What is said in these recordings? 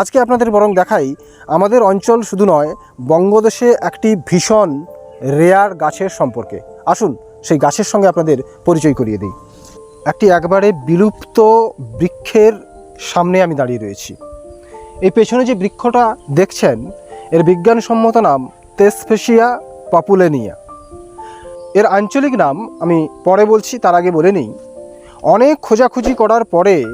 আজকে আপনাদের বরং দেখাই, আমাদের অঞ্চল শুধু নয়, বঙ্গদেশে একটি ভীষণ রেয়ার গাছের সম্পর্কে। আসুন, সেই গাছের সঙ্গে আপনাদের পরিচয় করিয়ে দিই। একটি একবারে বিলুপ্ত বৃক্ষের সামনে আমি দাঁড়িয়ে রয়েছি। এই পেছনে যে বৃক্ষটা দেখছেন, এর বিজ্ঞানসম্মত নাম তেসফেসিয়া পপুলেনিয়া। এর আঞ্চলিক নাম আমি পরে বলছি, তার আগে বলে নিই। অনেক খোঁজাখুঁজি করার পরে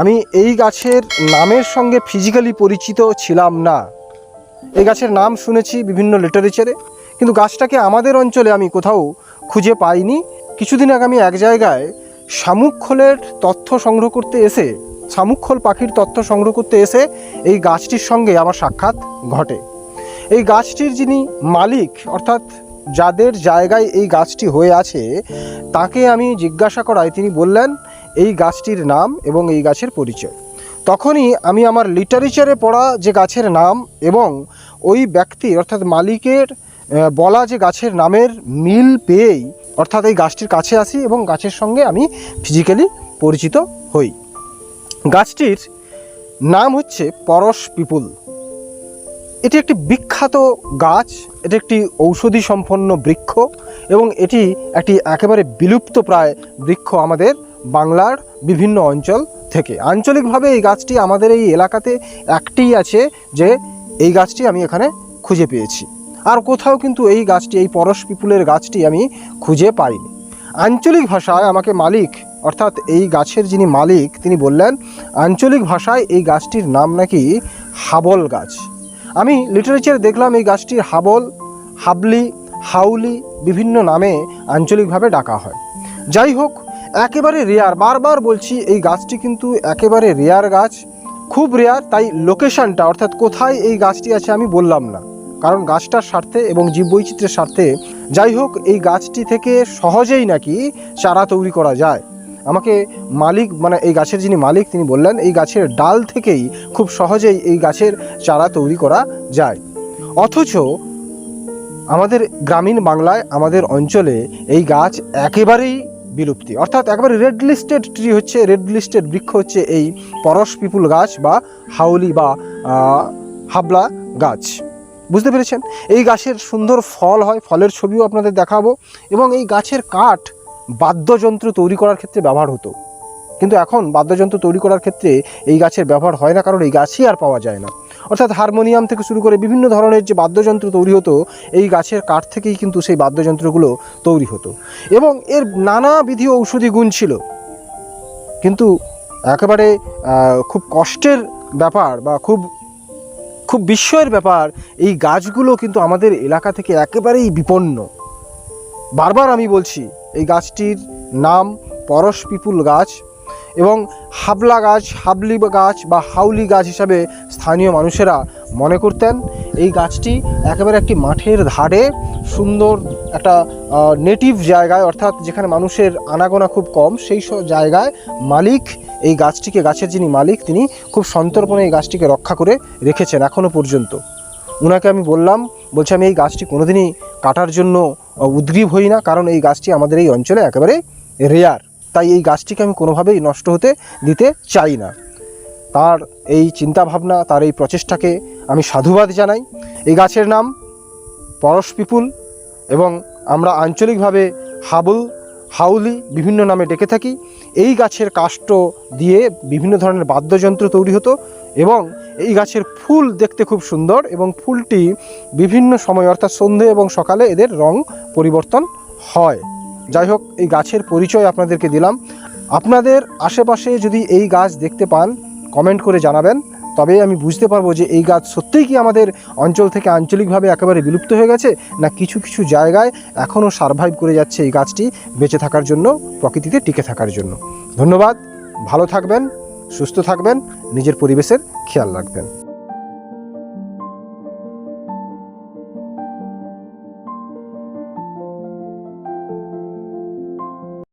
আমি এই গাছের নামের সঙ্গে ফিজিক্যালি পরিচিত ছিলাম না। এই গাছের নাম শুনেছি বিভিন্ন লিটারেচারে কিন্তু গাছটাকে আমাদের অঞ্চলে আমি কোথাও খুঁজে পাইনি। কিছুদিন আগে আমি এক জায়গায় শামুকখোলের তথ্য সংগ্রহ করতে এসে শামুকখোল পাখির তথ্য সংগ্রহ করতে এসে এই গাছটির সঙ্গে আমার সাক্ষাৎ ঘটে। এই গাছটির যিনি মালিক, অর্থাৎ যাদের জায়গায় এই গাছটি হয়ে আছে, তাকে আমি জিজ্ঞাসা করায় তিনি বললেন এই গাছটির নাম এবং এই গাছের পরিচয়। তখনই আমি আমার লিটারেচারে পড়া যে গাছের নাম এবং ওই ব্যক্তি অর্থাৎ মালিকের বলা যে গাছের নামের মিল পেয়েই অর্থাৎ এই গাছটির কাছে আসি এবং গাছের সঙ্গে আমি ফিজিক্যালি পরিচিত হই। গাছটির নাম হচ্ছে পরশ পিপুল। এটি একটি বিখ্যাত গাছ, এটি একটি ঔষধি সম্পন্ন বৃক্ষ এবং এটি একটি একেবারে বিলুপ্ত প্রায় বৃক্ষ আমাদের বাংলার বিভিন্ন অঞ্চল থেকে। আঞ্চলিকভাবে এই গাছটি আমাদের এই এলাকাতে একটিই আছে যে, এই গাছটি আমি এখানে খুঁজে পেয়েছি। আর কোথাও কিন্তু এই গাছটি, এই পরশ পিপুলের গাছটি আমি খুঁজে পাইনি। আঞ্চলিক ভাষায় আমাকে মালিক, অর্থাৎ এই গাছের যিনি মালিক, তিনি বললেন, আঞ্চলিক ভাষায় এই গাছটির নাম নাকি হাবল গাছ। আমি লিটারেচার দেখলাম এই গাছটির হাবল, হাবলি, হাউলি বিভিন্ন নামে আঞ্চলিকভাবে ডাকা হয়। যাই হোক একেবারে রেয়ার বারবার বলছি, এই গাছটি কিন্তু একেবারে রেয়ার গাছ। খুব রেয়ার তাই লোকেশনটা অর্থাৎ কোথায় এই গাছটি আছে আমি বললাম না। কারণ গাছটার স্বার্থে এবং জীববৈচিত্র্যের স্বার্থে, যাই হোক, এই গাছটি থেকে সহজেই নাকি চারা তৈরি করা যায়। আমাকে মালিক মানে এই গাছের যিনি মালিক, তিনি বললেন, এই গাছের ডাল থেকেই খুব সহজেই এই গাছের চারা তৈরি করা যায়। অথচ আমাদের গ্রামীণ বাংলায়, আমাদের অঞ্চলে এই গাছ একেবারেই বিলুপ্তি। অর্থাৎ একবারে রেড লিস্টেড ট্রি হচ্ছে রেড লিস্টেড বৃক্ষ হচ্ছে এই পরশ পিপুল গাছ বা হাউলি বা হাবলা গাছ। বুঝতে পেরেছেন? এই গাছের সুন্দর ফল হয়, ফলের ছবিও আপনাদের দেখাবো এবং এই গাছের কাঠ বাদ্যযন্ত্র তৈরি করার ক্ষেত্রে ব্যবহার হতো। কিন্তু এখন বাদ্যযন্ত্র তৈরি করার ক্ষেত্রে এই গাছের ব্যবহার হয় না, কারণ এই গাছই আর পাওয়া যায় না। অর্থাৎ হারমোনিয়াম থেকে শুরু করে বিভিন্ন ধরনের যে বাদ্যযন্ত্র তৈরি হতো, এই গাছের কাঠ থেকেই কিন্তু সেই বাদ্যযন্ত্রগুলো তৈরি হতো। এবং এর নানাবিধি ঔষধি গুণ ছিল। কিন্তু একেবারে খুব কষ্টের ব্যাপার বা খুব খুব বিস্ময়ের ব্যাপার, এই গাছগুলো কিন্তু আমাদের এলাকা থেকে একেবারেই বিপন্ন। বারবার আমি বলছি, এই গাছটির নাম পরশ পিপুল গাছ এবং হাবলা গাছ, হাবলি গাছ বা হাউলি গাছ হিসাবে স্থানীয় মানুষেরা মনে করতেন। এই গাছটি একেবারে একটি মাঠের ধারে সুন্দর একটা নেটিভ জায়গায় অর্থাৎ যেখানে মানুষের আনাগোনা খুব কম, সেই সব জায়গায় মালিক, এই গাছটিকে, গাছের যিনি মালিক, তিনি খুব সন্তর্পণে এই গাছটিকে রক্ষা করে রেখেছেন এখনও পর্যন্ত। ওনাকে আমি বললাম, বলছি, আমি এই গাছটি কোনোদিনই কাটার জন্য উদ্গ্রীব হই না, কারণ এই গাছটি আমাদের এই অঞ্চলে একেবারে রেয়ার তাই এই গাছটিকে আমি কোনোভাবেই নষ্ট হতে দিতে চাই না। তার এই চিন্তাভাবনা, তার এই প্রচেষ্টাকে আমি সাধুবাদ জানাই। এই গাছের নাম পরশ পিপুল এবং আমরা আঞ্চলিকভাবে হাবুল, হাউলি বিভিন্ন নামে ডেকে থাকি। এই গাছের কাষ্ঠ দিয়ে বিভিন্ন ধরনের বাদ্যযন্ত্র তৈরি হতো এবং এই গাছের ফুল দেখতে খুব সুন্দর এবং ফুলটি বিভিন্ন সময়, অর্থাৎ সন্ধে এবং সকালে এদের রং পরিবর্তন হয়। যাই হোক, এই গাছের পরিচয় আপনাদেরকে দিলাম। আপনাদের আশেপাশে যদি এই গাছ দেখতে পান কমেন্ট করে জানাবেন। তবে আমি বুঝতে পারব যে এই গাছ সত্যিই কি আমাদের অঞ্চল থেকে আঞ্চলিকভাবে একেবারে বিলুপ্ত হয়ে গেছে, না কিছু কিছু জায়গায় এখনও সারভাইভ করে যাচ্ছে এই গাছটি বেঁচে থাকার জন্য, প্রকৃতিতে টিকে থাকার জন্য। ধন্যবাদ, ভালো থাকবেন, সুস্থ থাকবেন, নিজের পরিবেশের খেয়াল রাখবেন।